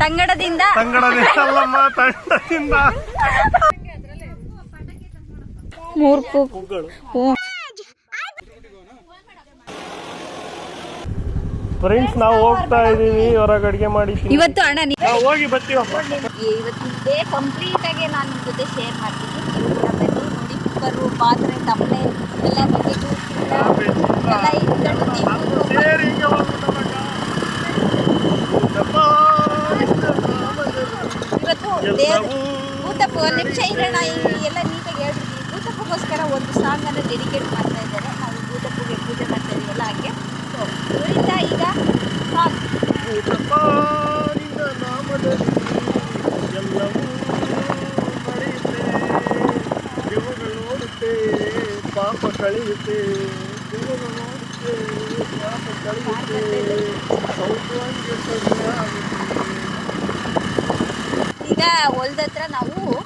ತಂಗಡದಿಂದ ತಂಗಡದಿಂದಲ್ಲಮ್ಮ ತಂಡದಿಂದ ಮೂರ್ಪು ಫ್ರೆಂಡ್ಸ್ ನಾವು ಹೋಗ್ತಾ ಇದೀವಿ ಹೊರಗೆ ಅಡಿಗೆ ಮಾಡಿ ಇವತ್ತು ಅಣ್ಣ ನಾವು ಹೋಗಿ ಬರ್ತೀವಪ್ಪ ಇವತ್ತು ಕಂಪ್ಲೀಟ್ ಆಗಿ ನಾನು ನಿಮ್ಮ ಜೊತೆ ಶೇರ್ ಮಾಡ್ತೀನಿ. ನೋಡಿ ಕುಕ್ಕರು ಪಾತ್ರೆ ತಪ್ಪಲೆ ಎಲ್ಲ ಎಲ್ಲ ಇಟ್ಕೊಂಡು ನೀವು ಸೇರಿ ಹಿಂಗೆ ಹೋಗ್ಬಿಟ್ಟವಾಗ. ಯಪ್ಪ, ಇವತ್ತು ದೇವ್ರ ಎಲ್ಲವೂ ಭೂತಪ್ಪ ಒಂದು ನಿಮಿಷ ಇರೋಣ ಎಲ್ಲ ನೀಟಾಗಿ ಹೇಳ್ತೀವಿ ಭೂತಪ್ಪಗೋಸ್ಕರ ಒಂದು ಸಾಂಗ್ ಅನ್ನು ಡೆಡಿಕೇಟ್ ಮಾಡ್ತಾ ಇದ್ದಾರೆ. ನಾವು ಭೂತಪ್ಪಗೆ ಪೂಜೆ ಮಾಡ್ತಾ ಇದೀವಲ್ಲ ಹಾಗೆ. ಸೊ ಈಗ ಸಾಂಗ್ ನಾಮದಲ್ಲಿ ಎಲ್ಲವೂ ನಡೆಯುತ್ತೆ ಪಾಪ ಕಳೆಯುತ್ತೆ. ಪಾಪ ಕಳೆಯುತ್ತೆ. ಸೌಭಾಗ್ಯ ಈಗ ಹೊಲ್ದತ್ರ ನಾವು ಹೊಲ್ದ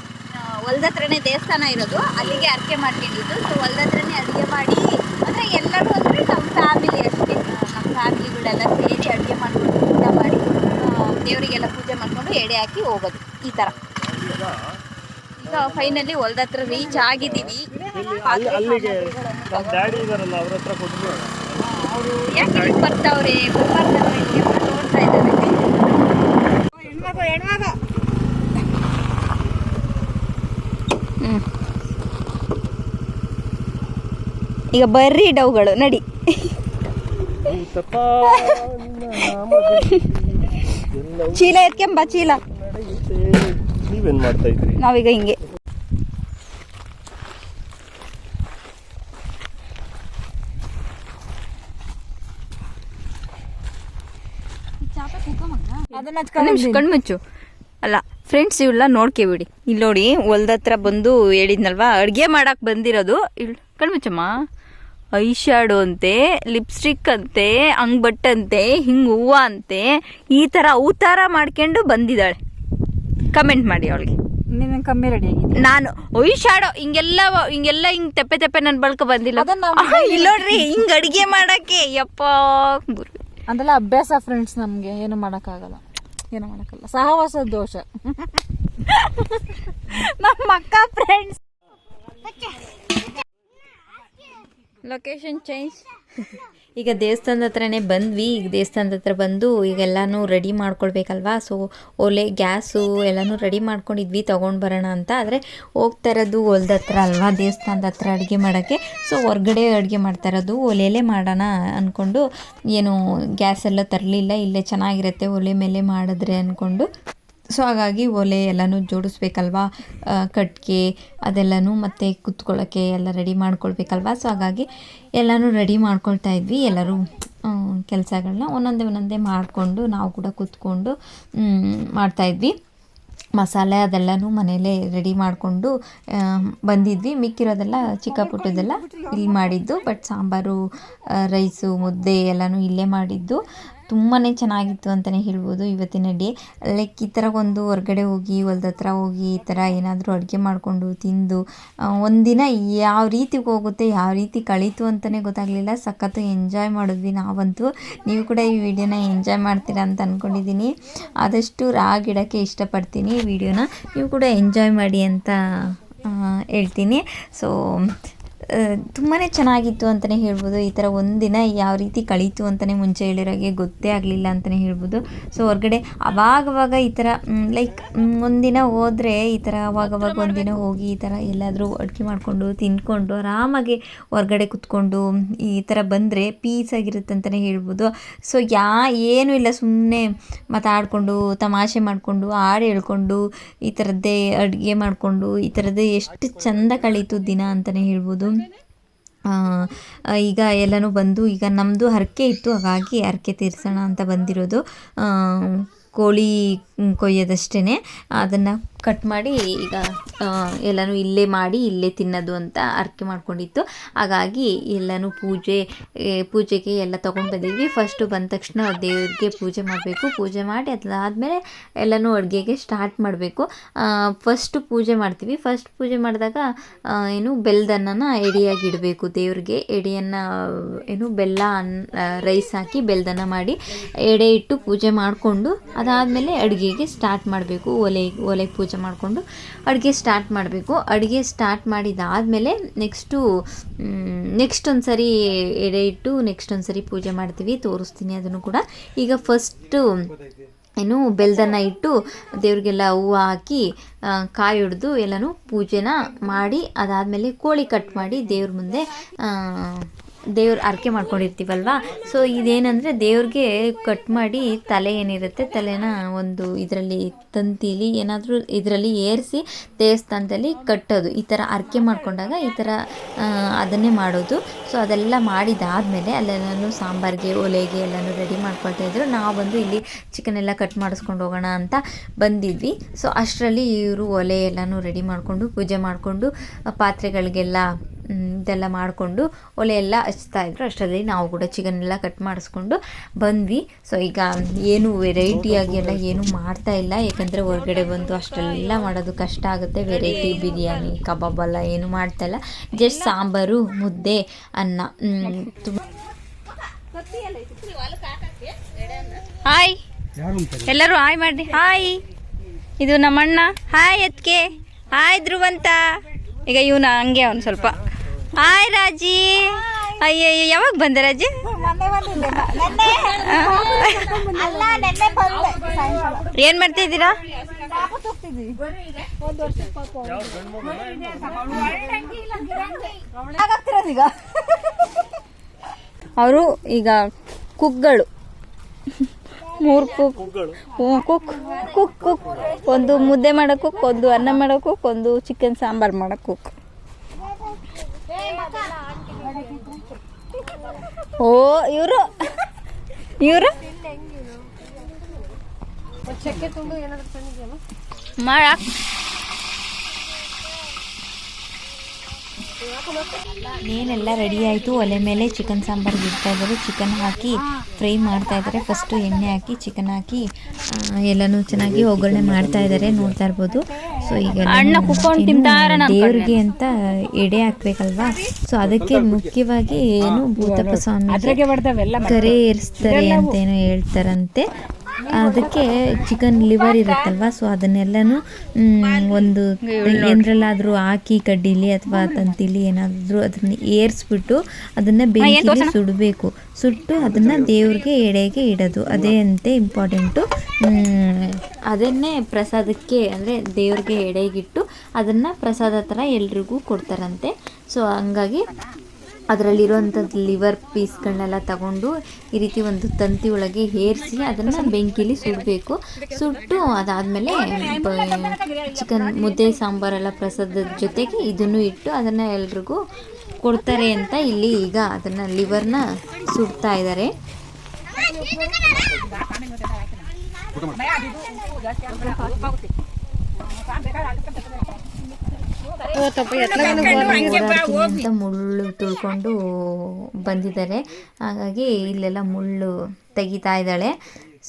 ಹೊಲ್ದತ್ರನೇ ದೇವಸ್ಥಾನ ಇರೋದು. ಅಲ್ಲಿಗೆ ಅರ್ಕೆ ಮಾಡ್ಕೊಂಡಿದ್ದು. ಸೊ ಹೊಲ್ದತ್ರನೇ ಅಡುಗೆ ಮಾಡಿ ಅಂದರೆ ಎಲ್ಲರೂ ಅಂದರೆ ನಮ್ಮ ಫ್ಯಾಮಿಲಿ ಅಷ್ಟೇ. ನಮ್ಮ ಫ್ಯಾಮಿಲಿಗಳೆಲ್ಲ ಸೇರಿ ಅಡುಗೆ ಮಾಡಿಕೊಂಡು ಊಟ ಮಾಡಿ ಆ, ದೇವರಿಗೆಲ್ಲ ಪೂಜೆ ಮಾಡ್ಕೊಂಡು ಎಡೆ ಹಾಕಿ ಹೋಗೋದು. ಈ ಥರ ಈಗ ಫೈನಲಿ ಹೊಲ್ದತ್ರ ರೀಚ್ ಆಗಿದ್ದೀವಿ. ಅಲ್ಲಿ ಅಲ್ಲಿಗೆ ಡ್ಯಾಡಿ ಇದಾರಲ್ಲ ಅವ್ರ ಯಾಕೆ ಬರ್ತಾವ್ರೆ? ಬರ್ಬಾರ್ದವ್ರೆ ನೋಡ್ತಾ ಇದ್ದಾರೆ. ಈಗ ಬರ್ರಿ ಡವ್ಗಳು ನಡಿ. ಚೀಲ ಎತ್ಕೆಂಬ ಚೀಲ. ನಡೆಯುತ್ತೆ ನೀವೇನ್ ಮಾಡ್ತಾ ಇದ್ರಿ ನಾವೀಗ ಹಿಂಗೆ. ಕಣ್ಮುಚ್ಚು ಕಣ್ಮುಚ್ಚು ಅಲ್ಲ ಫ್ರೆಂಡ್ಸ್ ಇವೆಲ್ಲ ನೋಡ್ಕೊಬಿಡಿ ಇಲ್ಲಿ ನೋಡಿ ಹೊಲ್ದತ್ರ ಬಂದು ಹೇಳಿದ್ನಲ್ವಾ ಅಡುಗೆ ಮಾಡಕ್ ಬಂದಿರೋದು. ಇಲ್ಲಿ ಕಣ್ಮುಚ್ಚಮ್ಮ ಐ ಶ್ಯಾಡೋ ಅಂತೆ ಲಿಪ್ಸ್ಟಿಕ್ ಅಂತೆ ಅಂಗ್ ಅಂತೆ ಹಿಂಗೆ ಹೂವು ಅಂತೆ ಈ ಥರ ಅವತಾರ ಮಾಡ್ಕೊಂಡು ಬಂದಿದ್ದಾಳೆ. ಕಮೆಂಟ್ ಮಾಡಿ ಅವಳಿಗೆ. ಕಮ್ಮಿ ರೆಡಿ ಆಗಿದೆ ನಾನು ಐ ಶಾಡೋ ಹಿಂಗೆಲ್ಲ ಹಿಂಗೆಲ್ಲ ಹಿಂಗ್ ತೆಪ್ಪೆ ತೆಪ್ಪೆ ನನ್ ಬಳ್ಕ ಬಂದಿಲ್ಲ. ಇಲ್ಲೋಡ್ರಿ ಹಿಂಗ್ ಅಡಿಗೆ ಮಾಡಕ್ಕೆ ಯಪ್ಪ ಗುರು. ಅದೆಲ್ಲ ಅಭ್ಯಾಸ ಫ್ರೆಂಡ್ಸ್ ನಮಗೆ ಏನು ಮಾಡೋಕ್ಕಾಗಲ್ಲ. ಏನು ಮಾಡೋಕ್ಕಲ್ಲ ಸಹವಾಸ ದೋಷ. ನಮ್ಮ ಅಕ್ಕ ಫ್ರೆಂಡ್ಸ್ ಲೊಕೇಶನ್ ಚೇಂಜ್ ಈಗ ದೇವಸ್ಥಾನದ ಹತ್ರನೇ ಬಂದ್ವಿ. ಈಗ ದೇವಸ್ಥಾನದ ಹತ್ರ ಬಂದು ಈಗೆಲ್ಲನೂ ರೆಡಿ ಮಾಡ್ಕೊಳ್ಬೇಕಲ್ವಾ? ಸೊ ಒಲೆ, ಗ್ಯಾಸು ಎಲ್ಲನೂ ರೆಡಿ ಮಾಡ್ಕೊಂಡಿದ್ವಿ. ತೊಗೊಂಡು ಬರೋಣ ಅಂತ. ಆದರೆ ಹೋಗ್ತಾ ಇರೋದು ಹೊಲ್ದ ಹತ್ರ ಅಲ್ವಾ? ದೇವಸ್ಥಾನದ ಹತ್ರ ಅಡುಗೆ ಮಾಡೋಕ್ಕೆ. ಸೊ ಹೊರ್ಗಡೆ ಅಡುಗೆ ಮಾಡ್ತಾ ಇರೋದು. ಒಲೆಯಲ್ಲೇ ಮಾಡೋಣ ಅಂದ್ಕೊಂಡು ಏನು ಗ್ಯಾಸೆಲ್ಲ ತರಲಿಲ್ಲ. ಇಲ್ಲೇ ಚೆನ್ನಾಗಿರುತ್ತೆ. ಒಲೆ ಮೇಲೆ ಮಾಡಿದ್ರೆ ಅಂದ್ಕೊಂಡು ಸೊ ಹಾಗಾಗಿ ಒಲೆ ಎಲ್ಲನೂ ಜೋಡಿಸ್ಬೇಕಲ್ವಾ? ಕಟ್ಟಿಗೆ ಅದೆಲ್ಲನೂ ಮತ್ತು ಕುತ್ಕೊಳ್ಳೋಕ್ಕೆ ಎಲ್ಲ ರೆಡಿ ಮಾಡ್ಕೊಳ್ಬೇಕಲ್ವಾ? ಸೊ ಹಾಗಾಗಿ ಎಲ್ಲನೂ ರೆಡಿ ಮಾಡ್ಕೊಳ್ತಾ ಇದ್ವಿ. ಎಲ್ಲರೂ ಕೆಲಸಗಳನ್ನ ಒಂದೊಂದೇ ಒಂದೊಂದೇ ಮಾಡಿಕೊಂಡು ನಾವು ಕೂಡ ಕೂತ್ಕೊಂಡು ಮಾಡ್ತಾಯಿದ್ವಿ ಮಸಾಲೆ ಅದೆಲ್ಲನೂ ಮನೆಯಲ್ಲೇ ರೆಡಿ ಮಾಡಿಕೊಂಡು ಬಂದಿದ್ವಿ. ಮಿಕ್ಕಿರೋದೆಲ್ಲ ಚಿಕ್ಕ ಪುಟ್ಟದೆಲ್ಲ ಇಲ್ಲಿ ಮಾಡಿದ್ದು. ಬಟ್ ಸಾಂಬಾರು ರೈಸು ಮುದ್ದೆ ಎಲ್ಲನೂ ಇಲ್ಲೇ ಮಾಡಿದ್ದು. ತುಂಬಾ ಚೆನ್ನಾಗಿತ್ತು ಅಂತಲೇ ಹೇಳ್ಬೋದು ಇವತ್ತಿನ ಡೇ ಲೈಕ್ ಈ ಥರ ಒಂದು ಹೊರಗಡೆ ಹೋಗಿ, ಹೊಲ್ದ ಹತ್ರ ಹೋಗಿ, ಈ ಥರ ಏನಾದರೂ ಅಡುಗೆ ಮಾಡಿಕೊಂಡು ತಿಂದು ಒಂದಿನ ಯಾವ ರೀತಿ ಹೋಗುತ್ತೆ, ಯಾವ ರೀತಿ ಕಳೀತು ಅಂತಲೇ ಗೊತ್ತಾಗಲಿಲ್ಲ. ಸಖತ್ತು ಎಂಜಾಯ್ ಮಾಡಿದ್ವಿ ನಾವಂತೂ. ನೀವು ಕೂಡ ಈ ವಿಡಿಯೋನ ಎಂಜಾಯ್ ಮಾಡ್ತೀರಾ ಅಂತ ಅಂದ್ಕೊಂಡಿದ್ದೀನಿ ಆದಷ್ಟು ರಾಗಿಡೋಕ್ಕೆ ಇಷ್ಟಪಡ್ತೀನಿ. ಈ ವಿಡಿಯೋನ ನೀವು ಕೂಡ ಎಂಜಾಯ್ ಮಾಡಿ ಅಂತ ಹೇಳ್ತೀನಿ. ಸೊ ತುಂಬಾ ಚೆನ್ನಾಗಿತ್ತು ಅಂತಲೇ ಹೇಳ್ಬೋದು. ಈ ಥರ ಒಂದಿನ ಯಾವ ರೀತಿ ಕಳೀತು ಅಂತಲೇ ಮುಂಚೆ ಹೇಳಿರೋಗೆ ಗೊತ್ತೇ ಆಗಲಿಲ್ಲ ಅಂತಲೇ ಹೇಳ್ಬೋದು. ಸೊ ಹೊರಗಡೆ ಅವಾಗವಾಗ ಈ ಥರ ಲೈಕ್ ಒಂದಿನ ಹೋದರೆ ಈ ಥರ ಅವಾಗವಾಗ ಒಂದಿನ ಹೋಗಿ ಈ ಥರ ಎಲ್ಲಾದರೂ ಅಡುಗೆ ಮಾಡಿಕೊಂಡು, ತಿಂದ್ಕೊಂಡು, ಆರಾಮಾಗಿ ಹೊರಗಡೆ ಕುತ್ಕೊಂಡು, ಈ ಥರ ಬಂದರೆ ಪೀಸಾಗಿರುತ್ತೆ ಅಂತಲೇ ಹೇಳ್ಬೋದು. ಸೊ ಯಾ, ಏನೂ ಇಲ್ಲ ಸುಮ್ಮನೆ ಮಾತಾಡಿಕೊಂಡು, ತಮಾಷೆ ಮಾಡಿಕೊಂಡು, ಹಾಡು ಹೇಳ್ಕೊಂಡು, ಈ ಥರದ್ದೇ ಅಡುಗೆ ಮಾಡಿಕೊಂಡು, ಈ ಥರದ್ದೇ ಎಷ್ಟು ಚಂದ ಕಳೀತು ದಿನ ಅಂತಲೇ ಹೇಳ್ಬೋದು. ಈಗ ಎಲ್ಲನೂ ಬಂದು, ಈಗ ನಮ್ಮದು ಹರಕೆ ಇತ್ತು, ಹಾಗಾಗಿ ಹರಕೆ ತೀರಿಸೋಣ ಅಂತ ಬಂದಿರೋದು. ಕೋಳಿ ಕೊಯ್ಯೋದಷ್ಟೇ ಅದನ್ನು ಕಟ್ ಮಾಡಿ ಈಗ ಎಲ್ಲನೂ ಇಲ್ಲೇ ಮಾಡಿ ಇಲ್ಲೇ ತಿನ್ನೋದು ಅಂತ ಅರ್ಕೆ ಮಾಡ್ಕೊಂಡಿತ್ತು. ಹಾಗಾಗಿ ಎಲ್ಲನೂ ಪೂಜೆ ಪೂಜೆಗೆ ಎಲ್ಲ ತೊಗೊಂಡು ಬಂದಿದ್ವಿ. ಫಸ್ಟು ಬಂದ ತಕ್ಷಣ ದೇವ್ರಿಗೆ ಪೂಜೆ ಮಾಡಬೇಕು. ಪೂಜೆ ಮಾಡಿ ಅದಾದಮೇಲೆ ಎಲ್ಲನೂ ಅಡುಗೆಗೆ ಸ್ಟಾರ್ಟ್ ಮಾಡಬೇಕು. ಫಸ್ಟು ಪೂಜೆ ಮಾಡ್ತೀವಿ. ಫಸ್ಟ್ ಪೂಜೆ ಮಾಡಿದಾಗ ಏನು ಬೆಲ್ಲದನ್ನ ಎಡೆಯಾಗಿ ಇಡಬೇಕು ದೇವ್ರಿಗೆ. ಎಡೆಯನ್ನು, ಏನು ಬೆಲ್ಲ, ಅನ್ನ ರೈಸ್ ಹಾಕಿ ಬೆಲ್ಲದನ್ನ ಮಾಡಿ ಎಡೆ ಇಟ್ಟು ಪೂಜೆ ಮಾಡಿಕೊಂಡು ಅದಾದಮೇಲೆ ಅಡುಗೆಗೆ ಸ್ಟಾರ್ಟ್ ಮಾಡಬೇಕು. ಒಲೆ ಒಲೆ ಪೂಜೆ ಮಾಡಿಕೊಂಡು ಅಡುಗೆ ಸ್ಟಾರ್ಟ್ ಮಾಡಬೇಕು. ಅಡುಗೆ ಸ್ಟಾರ್ಟ್ ಮಾಡಿದಾದಮೇಲೆ ನೆಕ್ಸ್ಟು ನೆಕ್ಸ್ಟ್ ಒಂದು ಸರಿ ಎಡೆ ಇಟ್ಟು ನೆಕ್ಸ್ಟ್ ಒಂದು ಸರಿ ಪೂಜೆ ಮಾಡ್ತೀವಿ, ತೋರಿಸ್ತೀನಿ ಅದನ್ನು ಕೂಡ. ಈಗ ಫಸ್ಟು ಏನು ಬೆಲ್ದನ್ನ ಇಟ್ಟು ದೇವ್ರಿಗೆಲ್ಲ ಹೂವು ಹಾಕಿ ಕಾಯಿ ಹಿಡ್ದು ಎಲ್ಲನೂ ಪೂಜೆನ ಮಾಡಿ ಅದಾದಮೇಲೆ ಕೋಳಿ ಕಟ್ ಮಾಡಿ ದೇವ್ರ ಮುಂದೆ ದೇವ್ರ ಅರ್ಕೆ ಮಾಡ್ಕೊಂಡಿರ್ತೀವಲ್ವ? ಸೊ ಇದೇನಂದ್ರೆ ದೇವ್ರಿಗೆ ಕಟ್ ಮಾಡಿ ತಲೆ ಏನಿರುತ್ತೆ, ತಲೆನ ಒಂದು ಇದರಲ್ಲಿ ತಂತಿಲಿ ಏನಾದರೂ ಇದರಲ್ಲಿ ಏರಿಸಿ ದೇವಸ್ಥಾನದಲ್ಲಿ ಕಟ್ಟೋದು. ಈ ಥರ ಅರ್ಕೆ ಮಾಡ್ಕೊಂಡಾಗ ಈ ಥರ ಅದನ್ನೇ ಮಾಡೋದು. ಸೊ ಅದೆಲ್ಲ ಮಾಡಿದಾದಮೇಲೆ ಅಲ್ಲೆಲ್ಲನೂ ಸಾಂಬಾರಿಗೆ, ಒಲೆಗೆ ಎಲ್ಲನೂ ರೆಡಿ ಮಾಡ್ಕೊಳ್ತಾ ಇದ್ರು. ನಾವು ಬಂದು ಇಲ್ಲಿ ಚಿಕನ್ ಎಲ್ಲ ಕಟ್ ಮಾಡಿಸ್ಕೊಂಡು ಹೋಗೋಣ ಅಂತ ಬಂದಿದ್ವಿ. ಸೊ ಅಷ್ಟರಲ್ಲಿ ಇವರು ಒಲೆ ಎಲ್ಲನೂ ರೆಡಿ ಮಾಡಿಕೊಂಡು, ಪೂಜೆ ಮಾಡಿಕೊಂಡು, ಪಾತ್ರೆಗಳಿಗೆಲ್ಲ ಇದೆಲ್ಲ ಮಾಡಿಕೊಂಡು ಒಲೆ ಎಲ್ಲ ಹಚ್ತಾ ಇದ್ರು. ಅಷ್ಟರಲ್ಲಿ ನಾವು ಕೂಡ ಚಿಕನ್ ಎಲ್ಲ ಕಟ್ ಮಾಡಿಸ್ಕೊಂಡು ಬಂದ್ವಿ. ಸೊ ಈಗ ಏನು ವೆರೈಟಿಯಾಗಿ ಎಲ್ಲ ಏನು ಮಾಡ್ತಾ ಇಲ್ಲ. ಯಾಕಂದರೆ ಹೊರಗಡೆ ಬಂದು ಅಷ್ಟೆಲ್ಲ ಮಾಡೋದು ಕಷ್ಟ ಆಗುತ್ತೆ. ವೆರೈಟಿ ಬಿರಿಯಾನಿ, ಕಬಾಬ್ ಎಲ್ಲ ಏನು ಮಾಡ್ತಾ ಇಲ್ಲ. ಜಸ್ಟ್ ಸಾಂಬಾರು, ಮುದ್ದೆ, ಅನ್ನ. ತುಂಬ. ಹಾಯ್ ಎಲ್ಲರೂ ಹಾಯ್ ಮಾಡಿ ಹಾಯ್ ಇದು ನಮ್ಮಣ್ಣ. ಹಾಯ್ ಎತ್ಕೆ ಹಾಯ್ ಧ್ರುವಂತ. ಈಗ ಇವನ ಹಂಗೆ ಅವ್ನು ಸ್ವಲ್ಪ. ಹಾಯ್ ರಾಜಿ ಅಯ್ಯೋ ಯಾವಾಗ ಬಂದೆ ರಾಜಿ? ಏನ್ ಮಾಡ್ತಾ ಇದ್ದೀರಾ? ಅವರು ಈಗ ಕುಕ್ಗಳು ಮೂರು ಕುಕ್ ಕುಕ್. Cook cook. ಒಂದು ಮುದ್ದೆ ಮಾಡೋ ಕುಕ್ ಒಂದು ಅನ್ನ ಮಾಡೋ ಕುಕ್ ಒಂದು ಚಿಕನ್ ಸಾಂಬಾರು ಮಾಡೋ ಕುಕ್. ಓ, ಇವರು. ಇವರು? ಮಾಡಕ್ ಏನೆಲ್ಲ ರೆಡಿ ಆಯಿತು. ಒಲೆ ಮೇಲೆ ಚಿಕನ್ ಸಾಂಬಾರ್ ಬಿಡ್ತಾ ಇದ್ದಾರೆ. ಚಿಕನ್ ಹಾಕಿ ಫ್ರೈ ಮಾಡ್ತಾ ಇದ್ದಾರೆ. ಫಸ್ಟು ಎಣ್ಣೆ ಹಾಕಿ ಚಿಕನ್ ಹಾಕಿ ಎಲ್ಲನೂ ಚೆನ್ನಾಗಿ ಒಗ್ಗರಣೆ ಮಾಡ್ತಾ ಇದ್ದಾರೆ. ನೋಡ್ತಾ ಇರ್ಬೋದು. ಸೊ ಈಗ ದೇವ್ರಿಗೆ ಅಂತ ಎಡೆ ಹಾಕ್ಬೇಕಲ್ವಾ? ಸೊ ಅದಕ್ಕೆ ಮುಖ್ಯವಾಗಿ ಏನು ಭೂತಪ್ಪ ಸ್ವಾಮಿ ಕರೆ ಏರಿಸ್ತಾರೆ ಅಂತ ಏನೋ ಹೇಳ್ತಾರಂತೆ. ಅದಕ್ಕೆ ಚಿಕನ್ ಲಿವರ್ ಇರುತ್ತಲ್ವ? ಸೊ ಅದನ್ನೆಲ್ಲನೂ ಒಂದು ಎಂದ್ರಲ್ಲಾದರೂ ಹಾಕಿ ಕಡ್ಡಿಲಿ ಅಥವಾ ತಂತಿಲಿ ಏನಾದರೂ ಅದನ್ನ ಏರಿಸ್ಬಿಟ್ಟು ಅದನ್ನ ಬೇಯಿಸಿ ಸುಡಬೇಕು. ಸುಟ್ಟು ಅದನ್ನ ದೇವ್ರಿಗೆ ಎಡೆಗೆ ಇಡೋದು. ಅದೇ ಅಂತೆ ಇಂಪಾರ್ಟೆಂಟು ಅದನ್ನೇ ಪ್ರಸಾದಕ್ಕೆ ಅಂದರೆ ದೇವ್ರಿಗೆ ಎಡೆಗಿಟ್ಟು ಅದನ್ನು ಪ್ರಸಾದ ಥರ ಎಲ್ರಿಗೂ ಕೊಡ್ತಾರಂತೆ. ಸೊ ಹಂಗಾಗಿ ಅದರಲ್ಲಿರುವಂಥದ್ದು ಲಿವರ್ ಪೀಸ್ಗಳನ್ನೆಲ್ಲ ತಗೊಂಡು ಈ ರೀತಿ ಒಂದು ತಂತಿ ಒಳಗೆ ಹೇರಿಸಿ ಅದನ್ನು ಬೆಂಕಿಲಿ ಸುಡಬೇಕು. ಸುಟ್ಟು ಅದಾದಮೇಲೆ ಚಿಕನ್ ಮುದ್ದೆ ಸಾಂಬಾರೆಲ್ಲ ಪ್ರಸಾದದ ಜೊತೆಗೆ ಇದನ್ನು ಇಟ್ಟು ಅದನ್ನು ಎಲ್ರಿಗೂ ಕೊಡ್ತಾರೆ ಅಂತ ಇಲ್ಲಿ ಈಗ ಅದನ್ನು ಲಿವರ್ನ ಸುಡ್ತಾ ಇದ್ದಾರೆ ಅಂತ ಮುಳ್ಳು ತುಳ್ಕೊಂಡು ಬಂದಿದ್ದಾರೆ. ಹಾಗಾಗಿ ಇಲ್ಲೆಲ್ಲ ಮುಳ್ಳು ತೆಗಿತಾ ಇದ್ದಾಳೆ.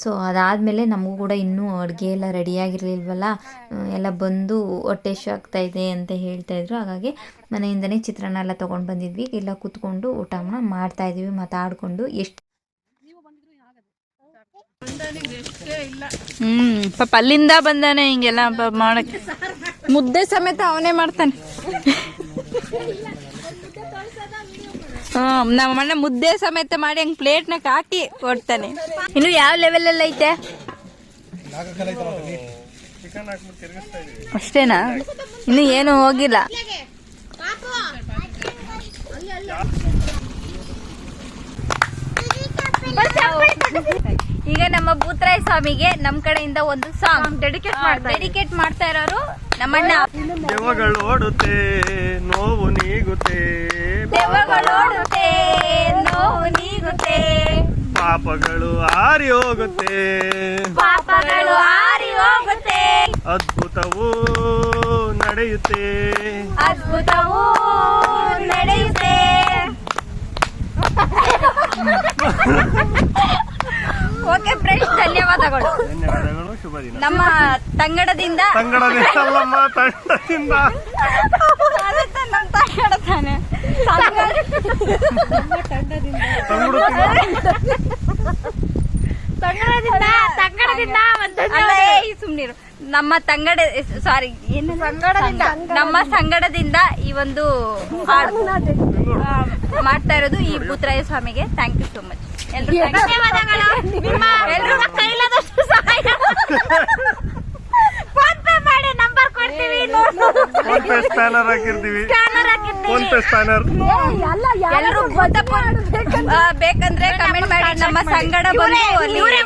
ಸೊ ಅದಾದಮೇಲೆ ನಮಗೂ ಕೂಡ ಇನ್ನೂ ಅಡುಗೆ ಎಲ್ಲ ರೆಡಿಯಾಗಿರಲಿಲ್ವಲ್ಲ ಎಲ್ಲ ಬಂದು ಹೊಟ್ಟೆ ಶಾಕ್ತಾ ಆಗ್ತಾ ಇದೆ ಅಂತ ಹೇಳ್ತಾ ಇದ್ರು. ಹಾಗಾಗಿ ಮನೆಯಿಂದನೇ ಚಿತ್ರಾನ್ನ ಎಲ್ಲ ತೊಗೊಂಡು ಬಂದಿದ್ವಿ. ಎಲ್ಲ ಕೂತ್ಕೊಂಡು ಊಟ ಮಾಡ್ತಾ ಇದ್ವಿ ಮಾತಾಡಿಕೊಂಡು ಎಷ್ಟು ಹ್ಮ್ ಪಾಪ ಅಲ್ಲಿಂದ ಬಂದಾನೆ ಹಿಂಗೆಲ್ಲ ಮಾಡಕ್ಕೆ. ಮುದ್ದೆ ಸಮೇತ ಅವನೇ ಮಾಡ್ತಾನೆ. ಹ್ಮ್ ನಮ್ಮ ಅಣ್ಣ ಮುದ್ದೆ ಸಮೇತ ಮಾಡಿ ಹಂಗ್ ಪ್ಲೇಟ್ನಾಗ ಹಾಕಿ ಕೊಡ್ತಾನೆ ಇನ್ನು ಯಾವ ಲೆವೆಲ್ ಎಲ್ಲ ಐತೆ? ಅಷ್ಟೇನಾ? ಇನ್ನು ಏನು ಹೋಗಿಲ್ಲ. ಈಗ ನಮ್ಮ ಭೂತರಾಯ ಸ್ವಾಮಿಗೆ ನಮ್ಮ ಕಡೆಯಿಂದ ಒಂದು ಸಾಂಗ್ ಡೆಡಿಕೇಟ್ ಡೆಡಿಕೇಟ್ ಮಾಡ್ತಾ ಇರೋರು ನಮ್ಮಣ್ಣ. ದೇವಗಳು ಓಡುತ್ತೆ ನೋವು ನೀಗುತ್ತೆ. ದೆವ್ವಗಳೋಡುತ್ತೆ ನೋವು ನೀಗುತ್ತೆ. ಪಾಪಗಳು ಆರಿ ಹೋಗುತ್ತೆ. ಪಾಪಗಳು ಆರಿ ಹೋಗುತ್ತೆ. ಅದ್ಭುತವೂ ನಡೆಯುತ್ತೆ. ಅದ್ಭುತವೂ ನಡೆಯುತ್ತೆ ಓಕೆ ಫ್ರೆಂಡ್ಸ್ ಧನ್ಯವಾದಗಳು. ಧನ್ಯವಾದಗಳು ಶುಭ ದಿನ. ನಮ್ಮ ತಂಗಡದಿಂದ. ತಂಗಡದಿಂದ ಅಲ್ಲಮ್ಮ ತಂಡದಿಂದ ಅದಕ್ಕೆ ನಮ್ಮ ತಂಗಡ ತಾನೆ. ತಂಗುಡು ತಂಗಡದಿಂದ ತಂಗಡದಿಂದ ಸುಮ್ನಿರು. ನಮ್ಮ ತಂಗಡ ಸಾರಿ ಏನು? ಸಂಗಡದಿಂದ ನಮ್ಮ ಸಂಗಡದಿಂದ ಈ ಒಂದು ಹಾಡು. ಮಾಡ್ತಾ ಇರೋದು ಈ ಪುತ್ರಾಯ ಸ್ವಾಮಿಗೆ. ಥ್ಯಾಂಕ್ ಯು ಸೋ ಮಚ್ ಕೈಲಾದಷ್ಟು ಸಹಾಯ. ಫೋನ್ ಪೇ ಮಾಡಿ ನಂಬರ್ ಕೊಡ್ತೀವಿ ಫೋನ್ ಪೇ ಸ್ಕ್ಯಾನರ್ ಹಾಕಿರ್ತೀವಿ. ಫೋನ್ ಪೇ ಸ್ಕ್ಯಾನರ್ ಎಲ್ರು ಭೂತ ಫೋನ್ ಆ, ಬೇಕಂದ್ರೆ ಕಮೆಂಟ್ ಮಾಡಿ ನಮ್ಮ ಸಂಗಡ ಬಂದು ಇವರೇ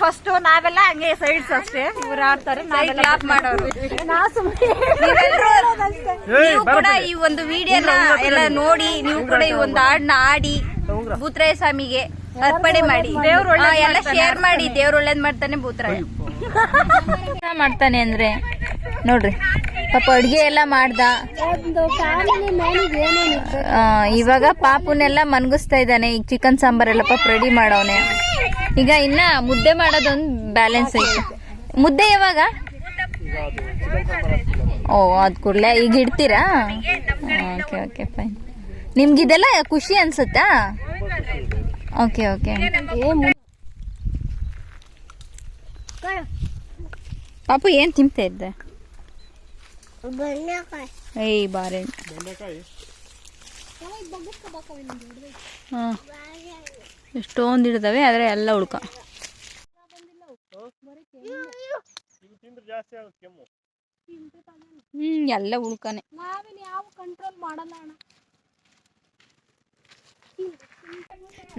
ಫಸ್ಟ್ ನಾವೆಲ್ಲ ಹಂಗೆ ಸೈಡ್ಸ್ ಅಷ್ಟೇ. ಇವ್ರು ಆಡ್ತಾರೆ ಮಾಡೋರು. ನೀವು ಕೂಡ ಈ ಒಂದು ವಿಡಿಯೋನ ಎಲ್ಲ ನೋಡಿ ನೀವು ಕೂಡ ಈ ಒಂದು ಹಾಡನ್ನ ಆಡಿ ಭೂತ್ರಾಯ ಸ್ವಾಮಿಗೆ ಅರ್ಪಣೆ ಮಾಡಿ. ದೇವ್ರ ಎಲ್ಲ ಶೇರ್ ಮಾಡಿ. ದೇವ್ರ ಒಳ್ಳೇದ್ ಮಾಡ್ತಾನೆ ಭೂತ್ರಾಯ. ಮಾಡ್ತಾನೆ ಅಂದ್ರೆ ನೋಡ್ರಿ. ಪಾಪ ಅಡ್ಗೆ ಎಲ್ಲ ಮಾಡ್ದ. ಆ, ಇವಾಗ ಪಾಪುನೆಲ್ಲ ಮನ್ಗಿಸ್ತಾ ಇದ್ದಾನೆ. ಈಗ ಚಿಕನ್ ಸಾಂಬಾರೆಲ್ಲ ಪಾಪ ರೆಡಿ ಮಾಡವನೆ. ಈಗ ಇನ್ನ ಮುದ್ದೆ ಮಾಡೋದೊಂದು ಬ್ಯಾಲೆನ್ಸ್ ಐತೆ. ಮುದ್ದೆ ಯಾವಾಗ? ಓ ಅದ್ ಕೂಡಲೇ ಈಗ ಇಡ್ತೀರಾ? ಓಕೆ ಓಕೆ ಫೈನ್ ನಿಮ್ಗಿದೆಲ್ಲ ಖುಷಿ ಅನ್ಸುತ್ತಾ? Okay okay. ಪಾಪು ಏನ್ ತಿಂತಾ ಇದ್ದೆ? ಏಯ್ ಬಾರೆ. ಎಷ್ಟೊಂದು ಇಡ್ತವೆ ಆದ್ರೆ ಎಲ್ಲ ಉಳ್ಕ. ಎಲ್ಲ ಜಾಸ್ತಿ ನಾವೇನು ಯಾವ ಕಂಟ್ರೋಲ್ ಎಲ್ಲ ಉಳ್ಕನೆ.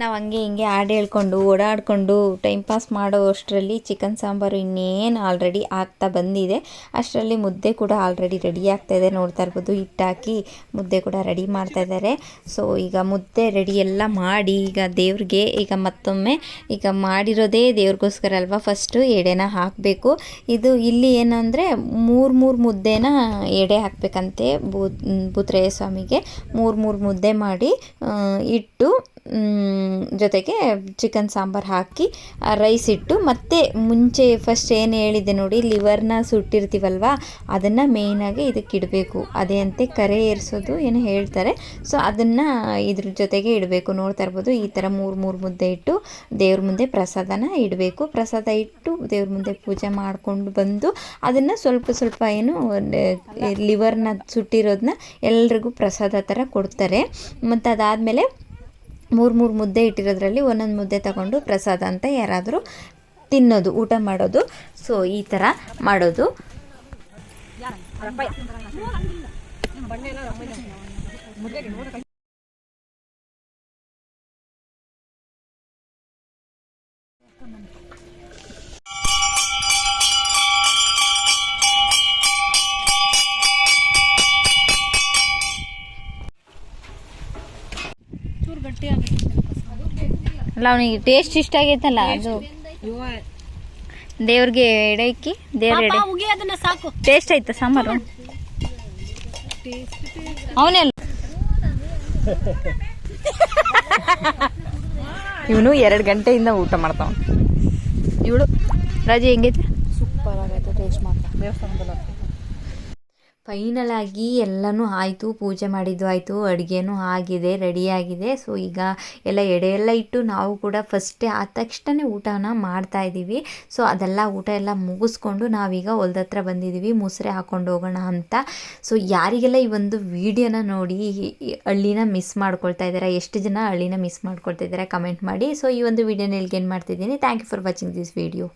ನಾವು ಹಂಗೆ ಹಿಂಗೆ ಹಾಡು ಹೇಳ್ಕೊಂಡು ಓಡಾಡಿಕೊಂಡು ಟೈಮ್ ಪಾಸ್ ಮಾಡೋ ಅಷ್ಟರಲ್ಲಿ ಚಿಕನ್ ಸಾಂಬಾರು ಇನ್ನೇನು ಆಲ್ರೆಡಿ ಆಗ್ತಾ ಬಂದಿದೆ. ಅಷ್ಟರಲ್ಲಿ ಮುದ್ದೆ ಕೂಡ ಆಲ್ರೆಡಿ ರೆಡಿ ಆಗ್ತಾ ಇದೆ. ನೋಡ್ತಾ ಇರ್ಬೋದು ಹಿಟ್ಟಾಕಿ ಮುದ್ದೆ ಕೂಡ ರೆಡಿ ಮಾಡ್ತಾ ಇದ್ದಾರೆ ಸೊ ಈಗ ಮುದ್ದೆ ರೆಡಿ ಎಲ್ಲ ಮಾಡಿ ಈಗ ದೇವ್ರಿಗೆ ಈಗ ಮತ್ತೊಮ್ಮೆ ಈಗ ಮಾಡಿರೋದೇ ದೇವ್ರಿಗೋಸ್ಕರ ಅಲ್ವಾ? ಫಸ್ಟು ಎಡೆನ ಹಾಕಬೇಕು. ಇದು ಇಲ್ಲಿ ಏನಂದರೆ ಮೂರು ಮೂರು ಮುದ್ದೆನ ಎಡೆ ಹಾಕಬೇಕಂತೆ ಬೂತ್ ಭೂತ್ರೇಯ ಸ್ವಾಮಿಗೆ. ಮೂರು ಮೂರು ಮುದ್ದೆ ಮಾಡಿ ಆ, ಇಟ್ಟು ಜೊತೆಗೆ ಚಿಕನ್ ಸಾಂಬಾರು ಹಾಕಿ ರೈಸ್ ಇಟ್ಟು ಮತ್ತೆ ಮುಂಚೆ ಫಸ್ಟ್ ಏನು ಹೇಳಿದ್ದೆ ನೋಡಿ ಲಿವರ್ನ ಸುಟ್ಟಿರ್ತೀವಲ್ವ ಅದನ್ನು ಮೇಯ್ನಾಗಿ ಇದಕ್ಕೆ ಇಡಬೇಕು. ಅದೇ ಅಂತೆ ಕರೆ ಏರಿಸೋದು ಏನು ಹೇಳ್ತಾರೆ. ಸೊ ಅದನ್ನು ಇದ್ರ ಜೊತೆಗೆ ಇಡಬೇಕು. ನೋಡ್ತಾ ಇರ್ಬೋದು ಈ ಥರ ಮೂರು ಮೂರು ಮುದ್ದೆ ಇಟ್ಟು ದೇವ್ರ ಮುಂದೆ ಪ್ರಸಾದನ ಇಡಬೇಕು. ಪ್ರಸಾದ ಇಟ್ಟು ದೇವ್ರ ಮುಂದೆ ಪೂಜೆ ಮಾಡಿಕೊಂಡು ಬಂದು ಅದನ್ನು ಸ್ವಲ್ಪ ಸ್ವಲ್ಪ ಏನು ಲಿವರ್ನ ಸುಟ್ಟಿರೋದನ್ನ ಎಲ್ರಿಗೂ ಪ್ರಸಾದ ಥರ ಕೊಡ್ತಾರೆ. ಮತ್ತು ಅದಾದಮೇಲೆ ಮೂರು ಮೂರು ಮುದ್ದೆ ಇಟ್ಟಿರೋದ್ರಲ್ಲಿ ಒಂದೊಂದು ಮುದ್ದೆ ತಗೊಂಡು ಪ್ರಸಾದ ಅಂತ ಯಾರಾದರೂ ತಿನ್ನೋದು, ಊಟ ಮಾಡೋದು. ಸೊ ಈ ಥರ ಮಾಡೋದು. ಅಲ್ಲ ಅವನಿಗೆ ಟೇಸ್ಟ್ ಇಷ್ಟ ಆಗೈತಲ್ಲ ಅದು ದೇವ್ರಿಗೆ ಎಡೆ ಇಕ್ಕಿ ದೇವ್ರ ಎಡೆ. ಅದನ್ನ ಸಾಕು. ಟೇಸ್ಟ್ ಆಯ್ತಾ ಸಾಂಬಾರು? ಅವನೆಲ್ಲ ಇವನು ಎರಡು ಗಂಟೆಯಿಂದ ಊಟ ಮಾಡ್ತಾವ ಇವಳು ರಾಜಿ ಹೆಂಗೈತೆ? ಸೂಪರ್ ಆಗೈತೆ ಟೇಸ್ಟ್ ಮಾತ್ರ. ದೇವಸ್ಥಾನದಲ್ಲಿ ಫೈನಲ್ ಆಗಿ ಎಲ್ಲನೂ ಆಯಿತು, ಪೂಜೆ ಮಾಡಿದ್ದು ಆಯಿತು, ಅಡುಗೆನೂ ಆಗಿದೆ ರೆಡಿಯಾಗಿದೆ ಸೊ ಈಗ ಎಲ್ಲ ಎಡೆ ಎಲ್ಲ ಇಟ್ಟು ನಾವು ಕೂಡ ಫಸ್ಟೇ ಆದ ತಕ್ಷಣ ಊಟನ ಮಾಡ್ತಾ ಇದ್ದೀವಿ. ಸೊ ಅದೆಲ್ಲ ಊಟ ಎಲ್ಲ ಮುಗಿಸ್ಕೊಂಡು ನಾವೀಗ ಹೊಲ್ದ ಹತ್ರ ಬಂದಿದ್ದೀವಿ, ಮುಸ್ರೆ ಹಾಕೊಂಡು ಹೋಗೋಣ ಅಂತ. ಸೊ ಯಾರಿಗೆಲ್ಲ ಈ ಒಂದು ವಿಡಿಯೋನ ನೋಡಿ ಹಳ್ಳಿನ ಮಿಸ್ ಮಾಡ್ಕೊಳ್ತಾ ಇದ್ದಾರೆ, ಎಷ್ಟು ಜನ ಹಳ್ಳಿನ ಮಿಸ್ ಮಾಡ್ಕೊಳ್ತಾ ಇದ್ದಾರೆ ಕಮೆಂಟ್ ಮಾಡಿ. ಸೊ ಈ ಒಂದು ವಿಡಿಯೋನ ಇಲ್ಲಿಗೆ ಏನು ಮಾಡ್ತಿದ್ದೀನಿ. Thank you for watching this video